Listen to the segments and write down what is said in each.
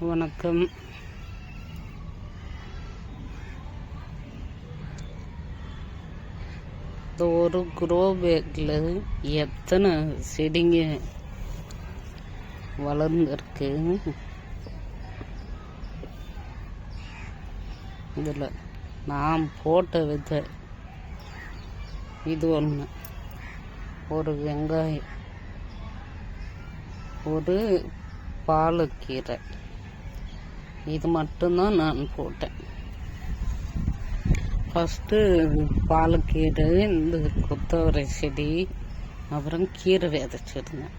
வணக்கம். இந்த ஒரு குரோ பேக்கில் எத்தனை செடிங்க வளர்ந்துருக்கு? இதில் நான் போட்ட விதை இது ஒன்று ஒரு வெங்காயம். ஒரு பாலக்கீரை. இது மட்டும்தான் நான் போட்டேன். ஃபஸ்ட்டு பாலக்கீரை இந்த கொத்தவரை செடி அப்புறம் கீரை விதைச்சிருந்தேன்.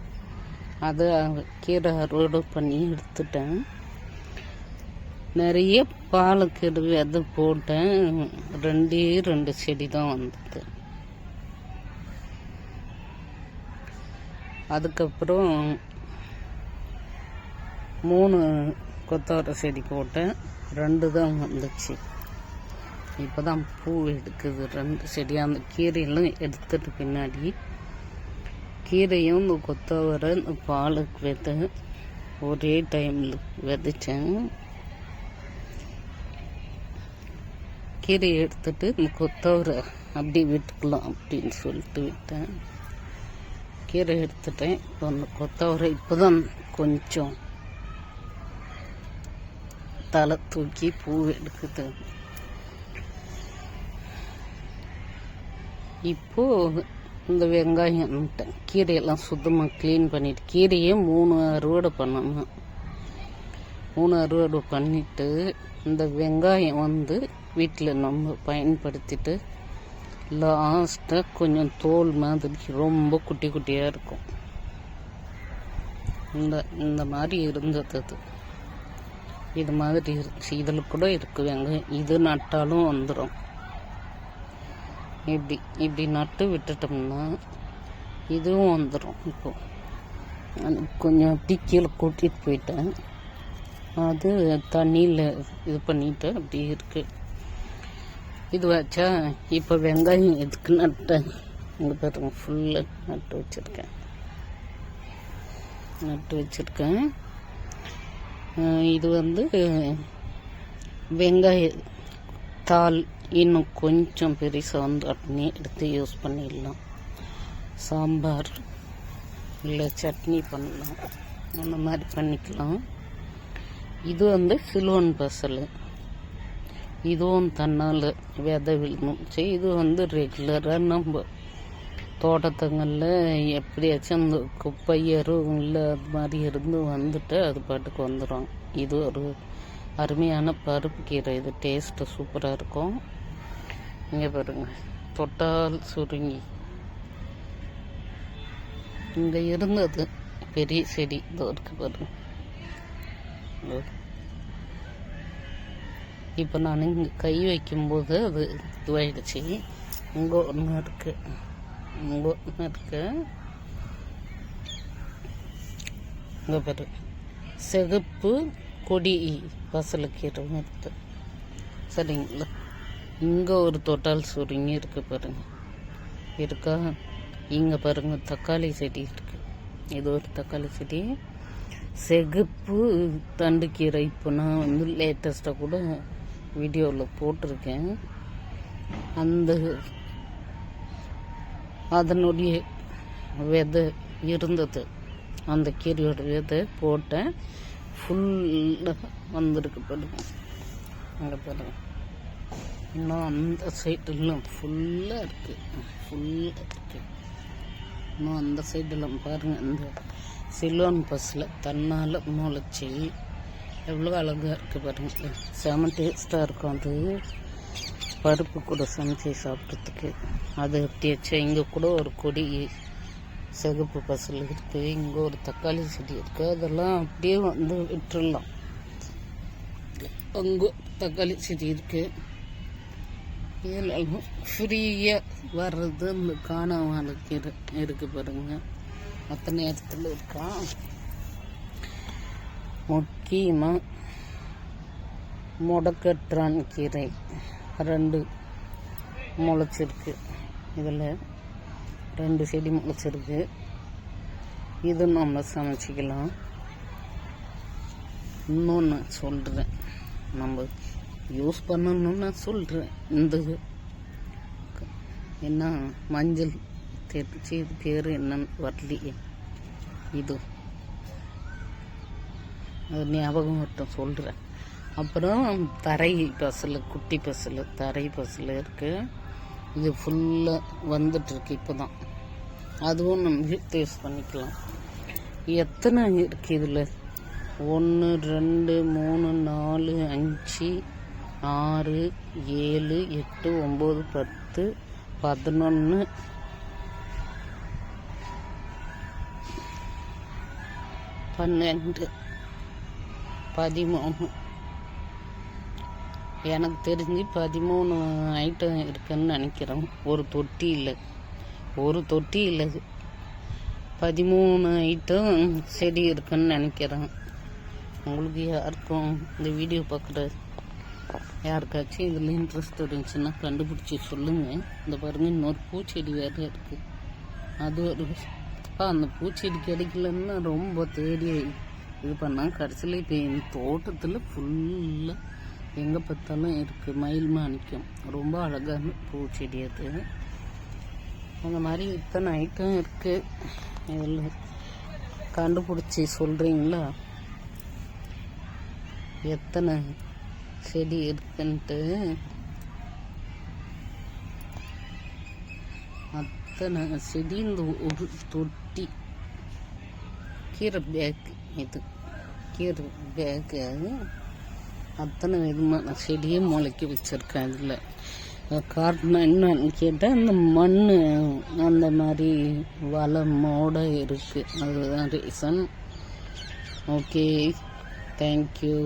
அது கீரை அறுவடை பண்ணி எடுத்துட்டேன். நிறைய பாலக்கீரை விதை போட்டேன். ரெண்டே ரெண்டு செடி தான் வந்தது. அதுக்கப்புறம் மூணு கொத்தவரை செடி போட்டேன் ரெண்டு தான் வந்துச்சு. இப்போ தான் பூ எடுக்குது. ரெண்டு செடி அந்த கீரையெல்லாம் எடுத்துட்டு பின்னாடி கீரையும் இந்த கொத்தவரை இந்த பாலுக்கு விதை ஒரே டைமில் விதைச்சேன். கீரையை எடுத்துட்டு இந்த கொத்தவரை அப்படி விட்டுக்கலாம் அப்படின்னு சொல்லிட்டு விட்டேன். கீரை எடுத்துட்டேன். இப்போ அந்த கொத்தவரை இப்போ தான் கொஞ்சம் தலை தூக்கி பூ எடுக்குது இப்போ இந்த வெங்காயம் கீரையெல்லாம் சுத்தமாக க்ளீன் பண்ணிவிட்டு கீரையே மூணு அறுவடை பண்ணணும் மூணு அறுவடை பண்ணிவிட்டு இந்த வெங்காயம் வந்து வீட்டில் நம்ம பயன்படுத்திட்டு லாஸ்ட்டாக கொஞ்சம் தோல் மாதிரி ரொம்ப குட்டி குட்டியாக இருக்கும். இந்த இந்த மாதிரி இருந்தது அது இது மாதிரி இதில் கூட இருக்குவேங்க இது நட்டாலும் வந்துடும் இப்படி இப்படி நட்டு விட்டுட்டோம்னா இதுவும் வந்துடும் இப்போ. கொஞ்சம் அப்படி கீழே கூட்டிகிட்டு போயிட்டேன். அது தண்ணியில் இது பண்ணிட்டு அப்படி இருக்கு. இது வச்சா இப்போ வெங்காயம் எதுக்கு நட்டேன்? இங்கே பாருங்க ஃபுல்லாக நட்டு வச்சுருக்கேன். நட்டு வச்சுருக்கேன். இது வந்து வெங்காய தாள் இன்னும் கொஞ்சம் பெருசாக வந்து அப்படி எடுத்து யூஸ் பண்ணிடலாம். சாம்பார் இல்லை சட்னி பண்ணலாம். அந்த மாதிரி பண்ணிக்கலாம். இது வந்து சிலுவன் பசல். இதுவும் தன்னால் விதை விழுந்துச்சு இது வந்து ரெகுலராக நம்ம தோட்டத்துங்களில் எப்படியாச்சும் அந்த குப்பை எருவும் அது மாதிரி இருந்து வந்துட்டு அது பாட்டுக்கு வந்துடும் இது ஒரு அருமையான பருப்பு கீரை. இது டேஸ்ட்டு சூப்பராக இருக்கும். இங்கே பாருங்க. தொட்டால் சுருங்கி. இங்கே இருந்தது பெரிய செடி. இதோ இருக்கு பாருங்க. இப்போ நான் இங்கே கை வைக்கும்போது அது இதுவாயிடுச்சு. இங்கே ஒன்று இருக்குது இங்கே இருக்கு. இங்கே பாரு. சிகப்பு கொடி பசலுக்கீரை இருக்கு. சரிங்களா? இங்கே ஒரு தொட்டால் சுருங்கி இருக்கு பாருங்க. இருக்கா? இங்கே பாருங்க தக்காளி செடி இருக்கு. இது ஒரு தக்காளி செடி. செகப்பு தண்டுக்கீரை இப்போ நான் வந்து லேட்டஸ்ட்டாக கூட வீடியோவில் போட்டிருக்கேன். அந்த அதனுடைய விதை இருந்தது. அந்த கீரையோட விதை போட்டேன். ஃபுல்லாக வந்திருக்கு பாருங்க. அங்கே பாருங்க. இன்னும் அந்த சைடெல்லாம் ஃபுல்லாக இருக்குது ஃபுல்லாக இருக்குது இன்னும் அந்த சைடெல்லாம் பாருங்கள் இந்த சிலோன் பஸ்ஸில் தன்னால் முளைச்சி எவ்வளோ அழகாக இருக்குது பாருங்கள் செம டேஸ்ட்டாக இருக்கும் அது. பருப்பு கூட சமைச்சு சாப்பிட்றதுக்கு அது அப்படி வச்சு இங்கே கூட ஒரு கொடி சிகப்பு பசல் இருக்குது இங்கே ஒரு தக்காளி செடி இருக்குது அதெல்லாம் அப்படியே வந்து விட்டுடலாம் அங்கே தக்காளி செடி இருக்குது இதெல்லாம் ஃப்ரீயாக வர்றது அந்த காணாமல் கீரை இருக்குது பாருங்க. அத்தனை இடத்துல இருக்கா முக்கியமாக முடக்கற்றான் கீரை. ரெண்டு முளைச்சிருக்கு. இதில் ரெண்டு செடி முளைச்சிருக்கு. இது நம்ம சமைச்சிக்கலாம். இன்னொன்று சொல்கிறேன் நம்ம யூஸ் பண்ணணும்னு நான் சொல்கிறேன் இந்த என்ன மஞ்சள் தெரிச்சு இது பேர் என்னன்னு வரலையே. இது. அது ஞாபகம் மட்டும் சொல்கிறேன் அப்புறம் தரை பஸ்ஸில் குட்டி பஸ்ஸில் தரை பஸ்ஸில் இருக்குது இது ஃபுல்லாக வந்துட்டுருக்கு இப்போ தான் அதுவும் நம்ம யூஸ் பண்ணிக்கலாம். எத்தனை இருக்குது இதில்? ஒன்று ரெண்டு மூணு நாலு அஞ்சு ஆறு ஏழு எட்டு ஒம்பது பத்து பதினொன்று பன்னெண்டு. பதிமூணு. எனக்கு தெரிஞ்சு பதிமூணு ஐட்டம் இருக்குன்னு நினைக்கிறோம் ஒரு தொட்டி இல்லை. ஒரு தொட்டி இல்லை பதிமூணு ஐட்டம் செடி இருக்குன்னு நினைக்கிறேன். உங்களுக்கு யாருக்கும் இந்த வீடியோ பார்க்குற யாருக்காச்சும் இதில் இன்ட்ரெஸ்ட் இருந்துச்சுன்னா கண்டுபிடிச்சி சொல்லுங்கள் இந்த பாருங்கள் இன்னொரு பூச்செடி வேறு இருக்குது அது ஒரு அப்பா அந்த பூச்செடி கிடைக்கலன்னு ரொம்ப தேடி இது பண்ணால் கடைசியில் இப்போ என் தோட்டத்தில் ஃபுல்லாக எங்கே பார்த்தாலும் இருக்குது மயில் மாணிக்கம். ரொம்ப அழகான பூச்செடி அது அந்த மாதிரி இத்தனை ஐட்டம் இருக்குது இதில் கண்டுபிடிச்சி சொல்கிறீங்களா எத்தனை செடி இருக்குன்ட்டு. அத்தனை செடி இந்த ஒரு தொட்டி. கீரை பேக் இது. கீரை பேக்கு அது. அத்தனை விதமான செடியை முளைக்க வச்சுருக்கேன் இதில் காரணம் என்னன்னு கேட்டால் அந்த மண் அந்த மாதிரி வளமோட இருக்குது அதுதான் ரீசன் ஓகே தேங்க்யூ